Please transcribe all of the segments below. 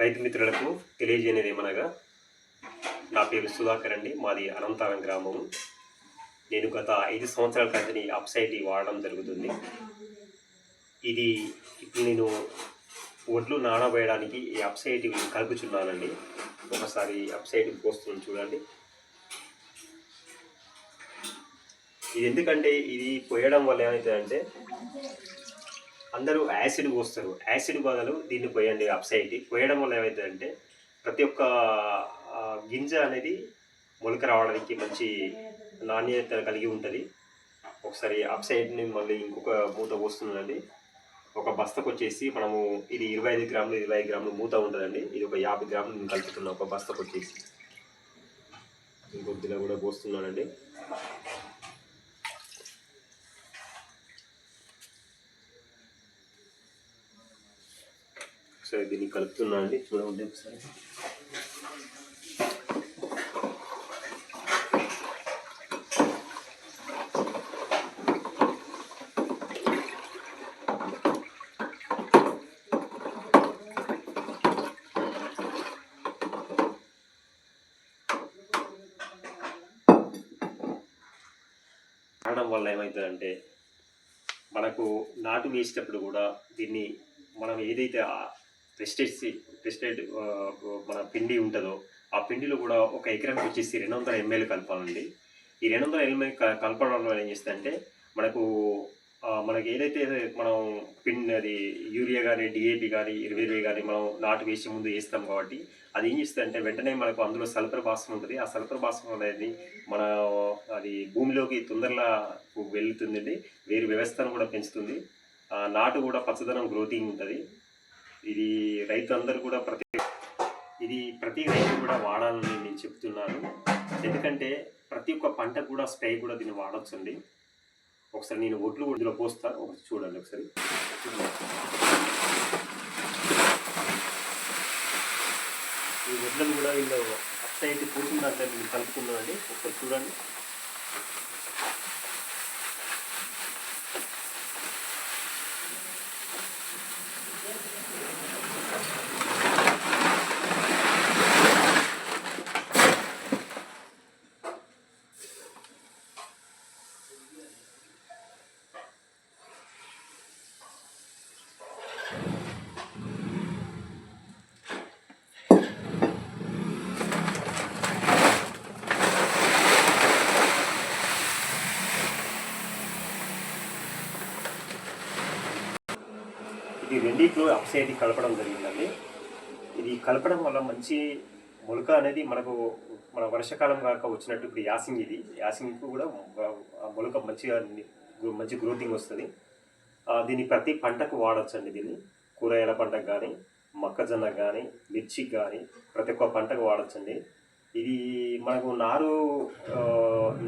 రైతు మిత్రులకు తెలియజేయనిది ఏమనగా నా పేరు సుధాకర్ అండి మాది అనంతారం గ్రామం. నేను గత ఐదు సంవత్సరాల క్రితని అప్సైట్ వాడడం జరుగుతుంది. ఇది ఇప్పుడు నేను ఒడ్లు నానబోయడానికి ఈ అప్సైట్ కలుపుచున్నానండి. ఒకసారి అప్సైట్ పోస్తుంది చూడండి. ఇది ఎందుకంటే ఇది పోయడం వల్ల ఏమవుతుందంటే అందరూ యాసిడ్ పోస్తారు. యాసిడ్ బదులు దీన్ని పోయండి అప్సైడ్ పోయడం వల్ల ఏమవుతుందంటే ప్రతి ఒక్క గింజ అనేది మొలక రావడానికి మంచి నాణ్యత కలిగి ఉంటుంది. ఒకసారి అప్సైడ్ని మళ్ళీ ఇంకొక మూత పోస్తుందండి. ఒక బస్తకు వచ్చేసి మనము ఇది ఇరవై ఐదు గ్రాములు ఇరవై ఐదు గ్రాములు మూత ఉంటుందండి. ఇది ఒక యాభై గ్రాములు నేను ఒక బస్తకు వచ్చేసి. ఇంకొద్దిగా కూడా పోస్తున్నానండి. ఒకసారి దీన్ని కలుపుతున్నా అండి. చూడండి ఒకసారి. కారణం వల్ల ఏమవుతుందంటే మనకు నాటు వేసేటప్పుడు కూడా దీన్ని మనం ఏదైతే పెస్టిస్ రెస్టెడ్ uh, మన పిండి ఉంటుందో ఆ పిండిలో కూడా ఒక ఎకరానికి వచ్చేసి రెండు వందల ఎంఎల్ కలపాలండి. ఈ రెండు వందల ఎంఎల్ కలపడం వల్ల ఏం చేస్తుందంటే మనకు మనకి ఏదైతే మనం పిండి అది యూరియా కానీ డిఏపి కానీ ఇరవై కానీ మనం నాటు వేసే ముందు వేస్తాం కాబట్టి అది ఏం చేస్తుంది అంటే వెంటనే మనకు అందులో సల్ఫర్ భాస్వం ఉంటుంది. ఆ సల్ఫర్ భాస్వం అనేది మన అది భూమిలోకి తొందరగా వెళ్తుందండి వేరు వ్యవస్థను కూడా పెంచుతుంది. ఆ, నాటు కూడా పచ్చదనం గ్రోతింగ్ ఉంటుంది. ఇది రైతులందరూ కూడా ప్రతి ఇది ప్రతి రైతు కూడా వాడాలని నేను చెప్తున్నాను. ఎందుకంటే ప్రతి ఒక్క పంట కూడా స్ప్రే కూడా దీన్ని వాడచ్చండి. ఒకసారి నేను ఒడ్లు కూడా ఇందులో పోస్తాను ఒకసారి చూడండి ఒకసారి. ఈ ఒడ్లను కూడా వీళ్ళు అప్ సైడ్ పోసిన దాంట్లో నేను ఒకసారి చూడండి. ఈ రెండింటిలో అప్సైడ్ కలపడం జరిగిందండి. ఇది కలపడం వల్ల మంచి మొలక అనేది మనకు మన వర్షాకాలం కాక వచ్చినట్టు ఇప్పుడు యాసింగ్ ఇది. యాసింగ్కు కూడా మొలక మంచిగా మంచి గ్రోతింగ్ వస్తుంది. దీన్ని ప్రతి పంటకు వాడచ్చండి దీన్ని. కూరగాయల పంటకు కానీ మొక్కజొన్న కానీ మిర్చికి కానీ ప్రతి ఒక్క పంటకు వాడచ్చండి. ఇది మనకు నారు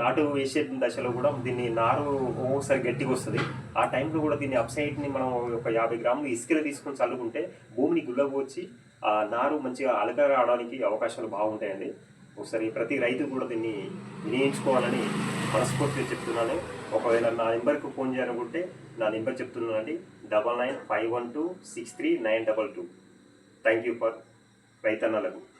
నాటు వేసే దశలో కూడా దీన్ని నారు ఒక్కొక్కసారి గట్టిగా వస్తుంది. ఆ టైంలో కూడా దీన్ని అప్సైడ్ని మనం ఒక యాభై గ్రాములు ఇసుకలు తీసుకొని చల్లుకుంటే భూమిని గుల్లబోచి ఆ నారు మంచిగా అలక రావడానికి అవకాశాలు బాగుంటాయండి. ఒకసారి ప్రతి రైతు కూడా దీన్ని వినియోగించుకోవాలని మనస్ఫూర్తిగా చెప్తున్నాను. ఒకవేళ నా నెంబర్కి ఫోన్ చేయాలనుకుంటే నా నెంబర్ చెప్తున్నానండి. Double nine five one two six three nine double two. Thank you for రైతన్నలకు.